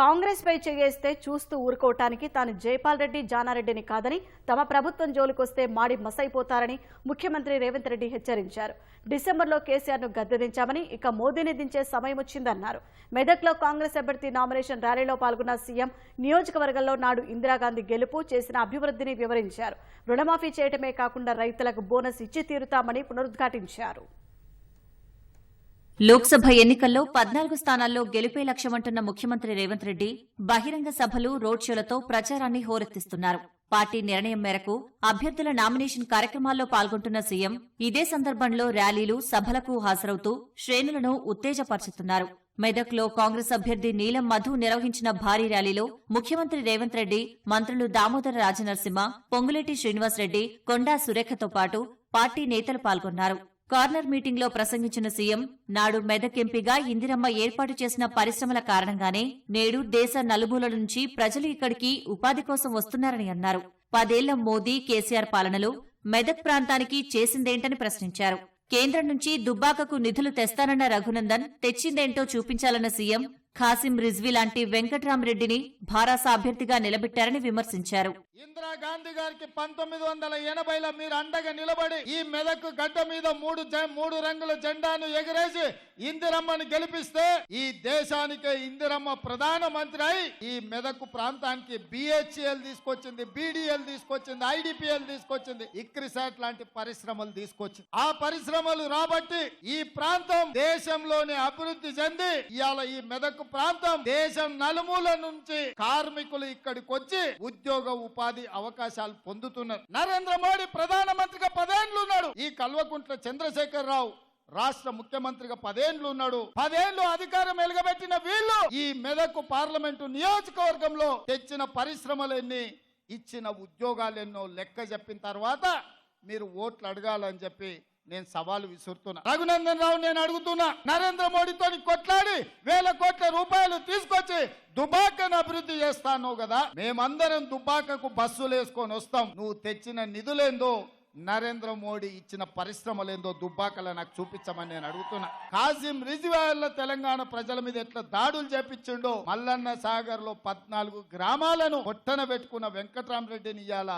కాంగ్రెస్ పై చేయేస్తే చూస్తూ ఊరుకోవటానికి తాను జైపాల్ రెడ్డి జానారెడ్డిని కాదని తమ ప్రభుత్వం జోలికొస్తే మాడి మసైపోతారని ముఖ్యమంత్రి రేవంత్ రెడ్డి హెచ్చరించారు. డిసెంబర్లో కేసీఆర్ను గద్దెదించామని ఇక మోదీని దించే సమయం వచ్చిందన్నారు. మెదక్లో కాంగ్రెస్ అభ్యర్థి నామినేషన్ ర్యాలీలో పాల్గొన్న సీఎం నియోజకవర్గంలో నాడు ఇందిరాగాంధీ గెలుపు చేసిన అభివృద్ధిని వివరించారు. రుణమాఫీ చేయటమే కాకుండా రైతులకు బోనస్ ఇచ్చి తీరుతామని పునరుద్ఘాటించారు. లోక్సభ ఎన్నికల్లో పద్నాలుగు స్థానాల్లో గెలుపే లక్ష్యమంటున్న ముఖ్యమంత్రి రేవంత్ రెడ్డి బహిరంగ సభలు రోడ్ షోలతో ప్రచారాన్ని హోరెత్తిస్తున్నారు. పార్టీ నిర్ణయం మేరకు అభ్యర్థుల నామినేషన్ కార్యక్రమాల్లో పాల్గొంటున్న సీఎం ఇదే సందర్భంలో ర్యాలీలు సభలకు హాజరవుతూ శ్రేణులను ఉత్తేజపరుచుతున్నారు. మెదక్లో కాంగ్రెస్ అభ్యర్థి నీలం మధు నిర్వహించిన భారీ ర్యాలీలో ముఖ్యమంత్రి రేవంత్ రెడ్డి మంత్రులు దామోదర రాజనరసింహ పొంగులేటి శ్రీనివాసరెడ్డి కొండా సురేఖతో పాటు పార్టీ నేతలు పాల్గొన్నారు. కార్నర్ మీటింగ్లో ప్రసంగించిన సీఎం నాడు మెదక్ ఎంపీగా ఇందిరమ్మ ఏర్పాటు చేసిన పరిశ్రమల కారణంగానే నేడు దేశ నలుబూల నుంచి ప్రజలు ఇక్కడికి ఉపాధి కోసం వస్తున్నారని అన్నారు. పదేళ్ళ మోదీ కేసీఆర్ పాలనలో మెదక్ ప్రాంతానికి చేసిందేంటని ప్రశ్నించారు. కేంద్రం నుంచి దుబ్బాకకు నిధులు తెస్తానన్న రఘునందన్ తెచ్చిందేంటో చూపించాలన్న సీఎం ఖాసిం రిజ్వీ లాంటి వెంకట్రామరెడ్డిని భారాస అభ్యర్థిగా నిలబెట్టారని విమర్శించారు. ఇందిరాగాంధీ గారికి పంతొమ్మిది వందల ఎనభైలో మీరు అండగా నిలబడి ఈ మెదక్ గడ్డ మీద మూడు మూడు రంగుల జెండాను ఎగరేసి ఇందిరమ్మని గెలిపిస్తే ఈ దేశానికి ఇందిరమ్మ ప్రధాన మంత్రి అయి ఈ మెదక్ ప్రాంతానికి బిహెచ్ఎల్ తీసుకొచ్చింది బీడీఎల్ తీసుకొచ్చింది ఐడిపిఎల్ తీసుకొచ్చింది ఇక్రిసాట్ లాంటి పరిశ్రమలు తీసుకొచ్చింది. ఆ పరిశ్రమలు రాబట్టి ఈ ప్రాంతం దేశంలోనే అభివృద్ధి చెంది ఇవాళ ఈ మెదక్ ప్రాంతం దేశం నలుమూల నుంచి కార్మికులు ఇక్కడికి వచ్చి ఉద్యోగ ఉపాధి అవకాశాలు పొందుతున్నారు. నరేంద్ర మోడీ ప్రధానమంత్రిగా పదేండ్లు ఉన్నాడు ఈ కల్వకుంట్ల చంద్రశేఖర్ రావు రాష్ట్ర ముఖ్యమంత్రిగా పదేండ్లు ఉన్నాడు పదేండ్లు అధికారం వెలుగబెట్టిన వీళ్ళు ఈ మెదకు పార్లమెంటు నియోజకవర్గంలో తెచ్చిన పరిశ్రమలన్నీ ఇచ్చిన ఉద్యోగాలెన్నో లెక్క చెప్పిన తర్వాత మీరు ఓట్లు అడగాలని చెప్పి నేను సవాలు విసురుతున్నా. రఘునందన్ రావు నేను అడుగుతున్నా నరేంద్ర మోడీతో కొట్లాడి వేల కోట్ల రూపాయలు తీసుకొచ్చి దుబాకను అభివృద్ధి చేస్తాను కదా? మేమందరం దుబాకకు బస్సులు వేసుకొని వస్తాం. నువ్వు తెచ్చిన నిధులేందో నరేంద్ర మోడీ ఇచ్చిన పరిశ్రమలేందో దుబ్బాకలో నాకు చూపించమని నేను అడుగుతున్నా. కాసిం రిజివాయల్లో తెలంగాణ ప్రజల మీద ఎట్లా దాడులు చేపించిండో మల్లన్న సాగర్లో పద్నాలుగు గ్రామాలను పొట్టన పెట్టుకున్న వెంకట్రామరెడ్డిని ఇయ్యాల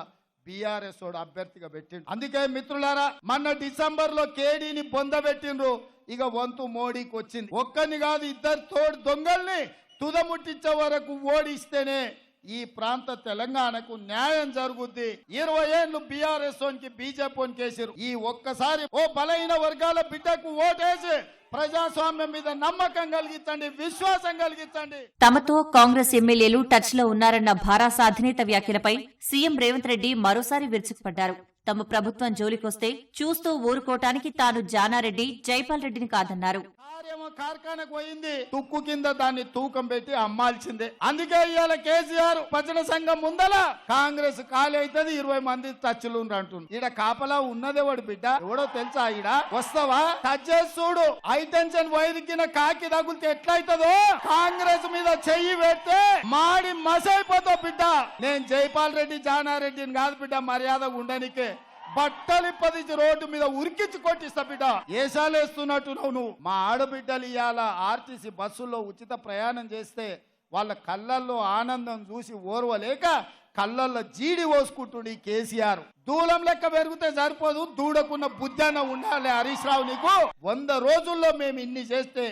బీఆర్ఎస్ వాడు అభ్యర్థిగా పెట్టిండు అందుకే మిత్రులారా మొన్న డిసెంబర్లో కేడీని పొందబెట్టిండ్రు ఇక వంతు మోడీకి వచ్చింది. ఒక్కని కాదు ఇద్దరు తోడు దొంగల్ని తుదముట్టించే వరకు ఓడిస్తేనే ఈ ప్రాంత తెలంగాణకు న్యాయం జరుగుద్ది. ఇరవై ఏళ్ళు బీఆర్ఎస్కి బీజేపీ కేసారు ఈ ఒక్కసారి ఓ బలహీన వర్గాల బిడ్డకు ఓటేసి ప్రజాస్వామ్యం మీద నమ్మకం కలిగించండి విశ్వాసం కలిగించండి. తమతో కాంగ్రెస్ ఎమ్మెల్యేలు టచ్లో ఉన్నారన్న భారాస అధినేత వ్యాఖ్యలపై సీఎం రేవంత్ రెడ్డి మరోసారి విరుచుకుపడ్డారు. తమ ప్రభుత్వం జోలికొస్తే చూస్తూ ఊరుకోటానికి తాను జానారెడ్డి జైపాల్ రెడ్డిని కాదన్నారు. ఏమో కార్ఖానకు పోయింది. తుక్కు కింద దాన్ని తూకం పెట్టి అమ్మాల్సిందే. అందుకే ఇవాళ కేసీఆర్ భజన సంఘం ముందల కాంగ్రెస్ ఖాళీ అవుతుంది ఇరవై మంది టచ్లు అంటుంది ఈడ కాపలా ఉన్నదేవాడు బిడ్డ? ఎవడో తెలుసా ఈడ? వస్తావా? టచ్ చేసి చూడు హైటెన్షన్ వైరికిన కాకి తగులితే ఎట్లయితదో? కాంగ్రెస్ మీద చెయ్యి పెడితే మాడి మసైపోతావు బిడ్డ. నేను జైపాల్ రెడ్డి జానారెడ్డిని కాదు బిడ్డ మర్యాద ఉండనికే. బట్టలిప్పది రోడ్డు మీద ఉరికించి కొట్టిస్తా బిడ్డ. ఏసాలేస్తున్నట్టు నువ్వు. మా ఆడబిడ్డలు ఇవాళ ఆర్టీసీ బస్సుల్లో ఉచిత ప్రయాణం చేస్తే వాళ్ళ కళ్ళల్లో ఆనందం చూసి ఓర్వలేక కళ్ళల్లో జీడి పోసుకుంటుండు ఈ కేసీఆర్. దూలం లెక్క పెరిగితే సరిపోదు. దూడకున్న బుద్ధాన ఉండాలి హరీష్ రావు నీకు. వంద రోజుల్లో మేము ఇన్ని చేస్తే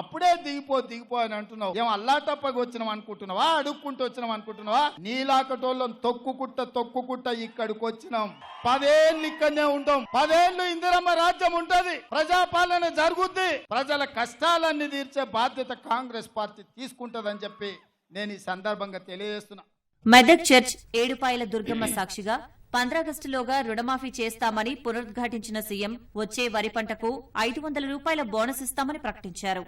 అప్పుడే దిగిపో దిగిపో అని అంటున్నావు. ఏం అల్లా తప్పగా వచ్చినాం అనుకుంటున్నావా? అడుక్కుంటూ వచ్చినాం అనుకుంటున్నావా? నీలాకటోళ్ళం తొక్కుకుట్ట తొక్కుకుట్ట ఇక్కడికి వచ్చినాం పదేళ్ళు ఇక్కడనే ఉంటాం పదేళ్ళు ఇందిరమ్మ రాజ్యం ఉంటది. ప్రజాపాలన జరుగుద్ది. ప్రజల కష్టాలన్నీ తీర్చే బాధ్యత కాంగ్రెస్ పార్టీ తీసుకుంటదని చెప్పి నేను ఈ సందర్భంగా తెలియజేస్తున్నా. మెదక్ చర్చ్ ఏడుపాయల దుర్గమ్మ సాక్షిగా పంద్రాగస్టులోగా రుణమాఫీ చేస్తామని పునరుద్ఘాటించిన సీఎం వచ్చే వరి పంటకు ఐదు వందల రూపాయల బోనస్ ఇస్తామని ప్రకటించారు.